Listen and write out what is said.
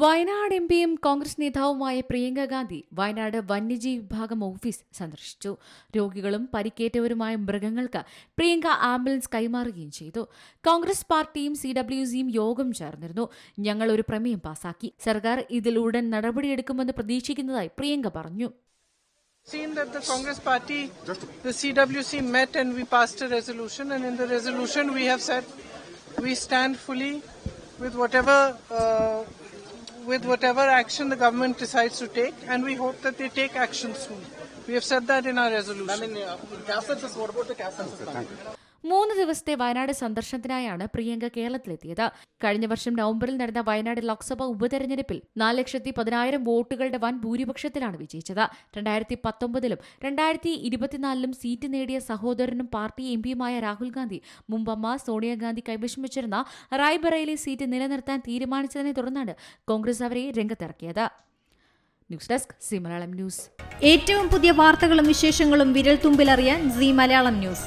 Wayanad M പിയും കോൺഗ്രസ് നേതാവുമായ പ്രിയങ്ക ഗാന്ധി വയനാട് വന്യജീവി വിഭാഗം ഓഫീസ് സന്ദർശിച്ചു. രോഗികളും പരിക്കേറ്റവരുമായ മൃഗങ്ങൾക്ക് പ്രിയങ്ക ആംബുലൻസ് കൈമാറുകയും ചെയ്തു. കോൺഗ്രസ് പാർട്ടിയും സി ഡബ്ല്യു സിയും യോഗം ചേർന്നിരുന്നു. ഞങ്ങൾ ഒരു പ്രമേയം പാസാക്കി. സർക്കാർ ഇതിൽ ഉടൻ നടപടിയെടുക്കുമെന്ന് പ്രതീക്ഷിക്കുന്നതായി പ്രിയങ്ക പറഞ്ഞു. Seen that the Congress party, the CWC met and we passed a resolution and in the resolution we have said we stand fully with whatever uh, with whatever action the government decides to take and we hope that they take action soon. We have said that in our resolution. മൂന്ന് ദിവസത്തെ വയനാട് സന്ദർശനത്തിനായാണ് പ്രിയങ്ക കേരളത്തിലെത്തിയത്. കഴിഞ്ഞ വർഷം നവംബറിൽ നടന്ന വയനാട് ലോക്സഭാ ഉപതെരഞ്ഞെടുപ്പിൽ നാല് ലക്ഷത്തി പതിനായിരം വോട്ടുകളുടെ വൻ ഭൂരിപക്ഷത്തിലാണ് വിജയിച്ചത്. രണ്ടായിരത്തി പത്തൊമ്പതിലും രണ്ടായിരത്തി ഇരുപത്തിനാലിലും സീറ്റ് നേടിയ സഹോദരനും പാർട്ടി എം പിയുമായ രാഹുൽ ഗാന്ധി മുമ്പമ്മ സോണിയാഗാന്ധി കൈവശം വെച്ചിരുന്ന റായ്ബറയിലെ സീറ്റ് നിലനിർത്താൻ തീരുമാനിച്ചതിനെ തുടർന്നാണ് കോൺഗ്രസ് അവരെ രംഗത്തിറക്കിയത്. News desk Zee Malayalam news. ഏറ്റവും പുതിയ വാർത്തകളും വിശേഷങ്ങളും വിരൽ തുമ്പിലറിയാൻ സി മലയാളം ന്യൂസ്.